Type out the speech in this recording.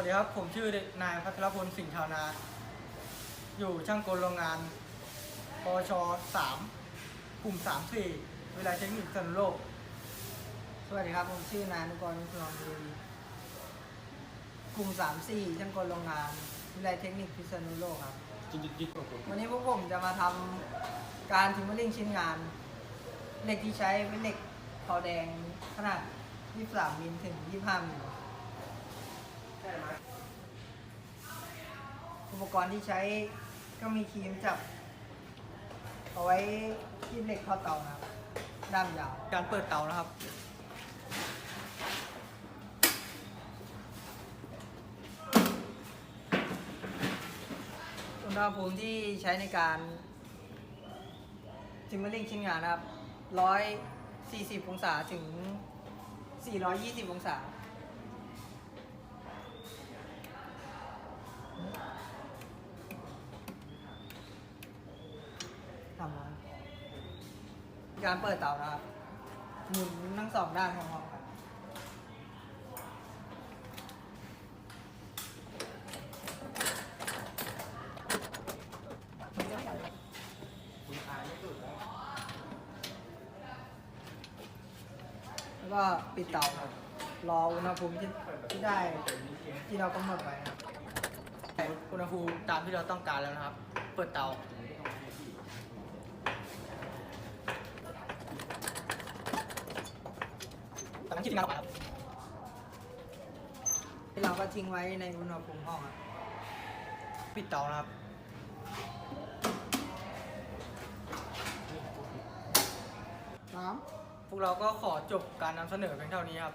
วัสดีครับ ผมชื่อนายพัทรพลสิงห์ชาวนา อยู่ช่างกลโรงงานปชสามกลุ่มสามสี่เวลาเทคนิคสันโลก สวัสดีครับ ผมชื่อนายอนุกรนุสรบุรีกลุ่ม3 4ช่างกลโรงงานวิทยาลัยเทคนิคพิษณุโลกครับ วันนี้พวกผมจะมาทำการทิมเมอร์ลิงชิ้นงานเหล็กที่ใช้เป็นเหล็กขาแดงขนาด 23มิลถึง 25มิล อุปกรณ์ที่ใช้ก็มีครีมจับ เอาไว้คีบเหล็กเข้าเตานะครับ ด้ามยาว การเปิดเตานะครับ อุณหภูมิที่ใช้ในการทิมเมอร์ลิงชิ้นงานนะครับ 140 องศาถึง 420 องศา ทำมการเปิดเตานะครับหมุนทั้งสองด้านพร้อมๆกันแล้วก็ปิดเตาครับรออุณหภูมิที่ที่ได้ที่เรากำหนดไว้ครับอุณหภูมิตามที่เราต้องการแล้วนะครับ เปิดเตา ตอนนั้นที่งานออกมาครับที่เราก็ทิ้งไว้ในอุณหภูมิห้องครับปิดเตานะครับ น้พวกเราก็ขอจบการนำเสนอเพียงเท่านี้ครับ